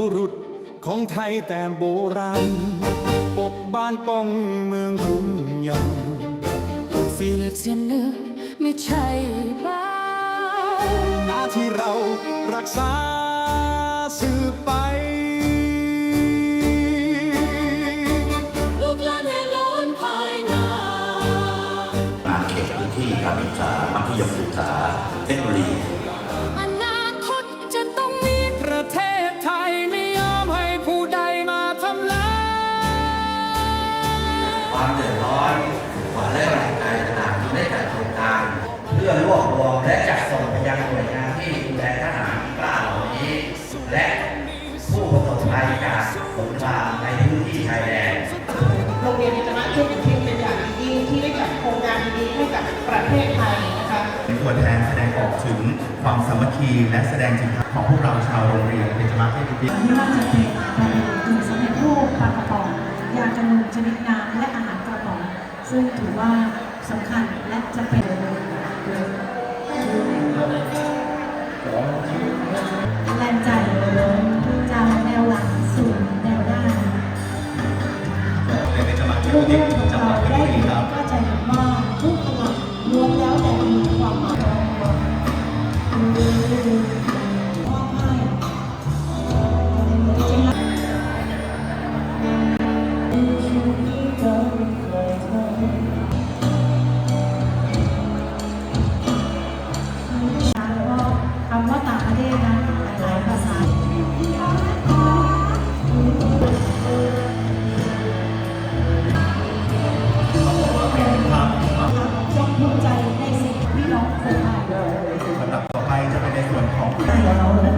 บุรุษของไทยแต่โบราณ ปกบ้านป้องเมืองคุ้มยังฟิเลือกเสียเนื้อไม่ใช่บ้าหน้าที่เรารักษาสืบไปลูกหลานให้ล้นภายนางานเขตพื้นที่การศึกษามัธยมศึกษาเทคโนโลยี ประเทศไทยนะคะเป็นตัวแทนแสดงออกถึงความสามัคคีและแสดงถึงของพวกเราชาวโรงเรียนเบญจมาศเทพวิทยาไม่ว่าจะเป็นกระดูกถึงสำเร็จรูปปลากระป๋องยากันยุงชนิดน้ำและอาหารกระป๋องซึ่งถือว่าสำคัญและจะเป็น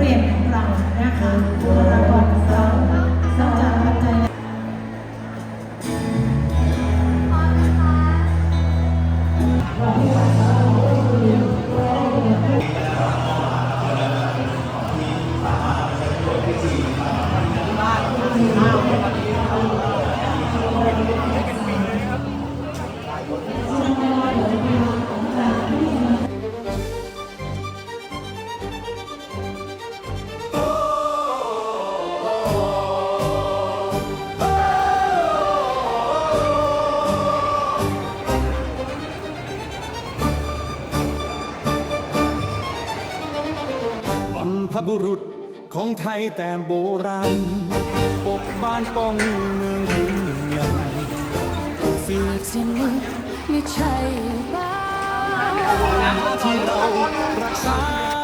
เรียนของเรานะคะบุคลากรของเรานอกจากภูมิใจใน บรรพบุรุษของไทยแต่โบราณ ปกบ้านป้องเมืองคุ้มยังฟิเลือกเสียเนื้อไม่ใช่บ้าที่เรารักษา